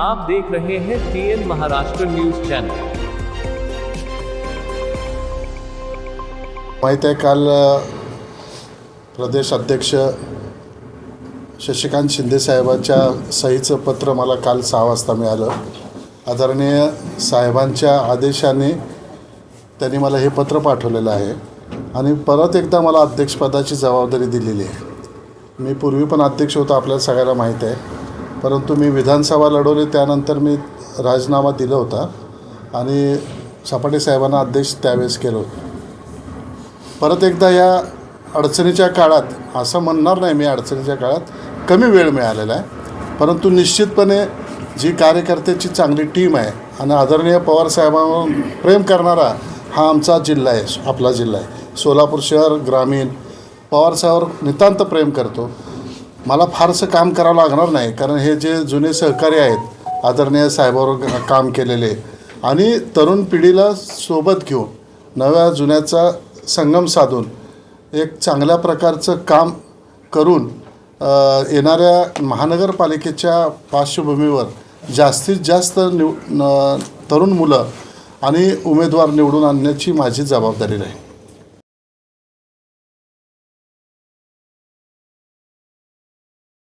आप देख रहे हैं टीएन महाराष्ट्र न्यूज चैनल माहीत आहे काल प्रदेश अध्यक्ष शशिकांत शिंदे साहेबांच्या सहीचं पत्र मला काल सहा वाजता मिळालं. आदरणीय साहेबांच्या आदेशाने त्यांनी मला हे पत्र पाठवलेलं आहे. आणि परत एकदा मला अध्यक्षपदाची जबाबदारी दिलेली आहे. मी पूर्वी पण अध्यक्ष होतो आपल्याला सगळ्याला माहीत आहे. परंतु मी विधानसभा लढवली त्यानंतर मी राजीनामा दिला होता आणि सपाटे साहेबांना अध्यक्ष त्यावेळेस केलं होतं. परत एकदा या अडचणीच्या काळात असं म्हणणार नाही मी अडचणीच्या काळात कमी वेळ मिळालेला आहे. परंतु निश्चितपणे जी कार्यकर्त्याची चांगली टीम आहे आणि आदरणीय पवारसाहेबांवर प्रेम करणारा हा आमचा जिल्हा आहे आपला जिल्हा आहे. सोलापूर शहर ग्रामीण पवारसाहेबांवर नितांत प्रेम करतो. मला फारसं काम करावं लागणार नाही कारण हे जे जुने सहकारी आहेत आदरणीय साहेबावर काम केलेले आणि तरुण पिढीला सोबत घेऊन नव्या जुन्याचा संगम साधून एक चांगल्या प्रकारचं काम करून येणाऱ्या महानगरपालिकेच्या पार्श्वभूमीवर जास्तीत जास्त निव न तरुण मुलं आणि उमेदवार निवडून आणण्याची माझी जबाबदारी राहील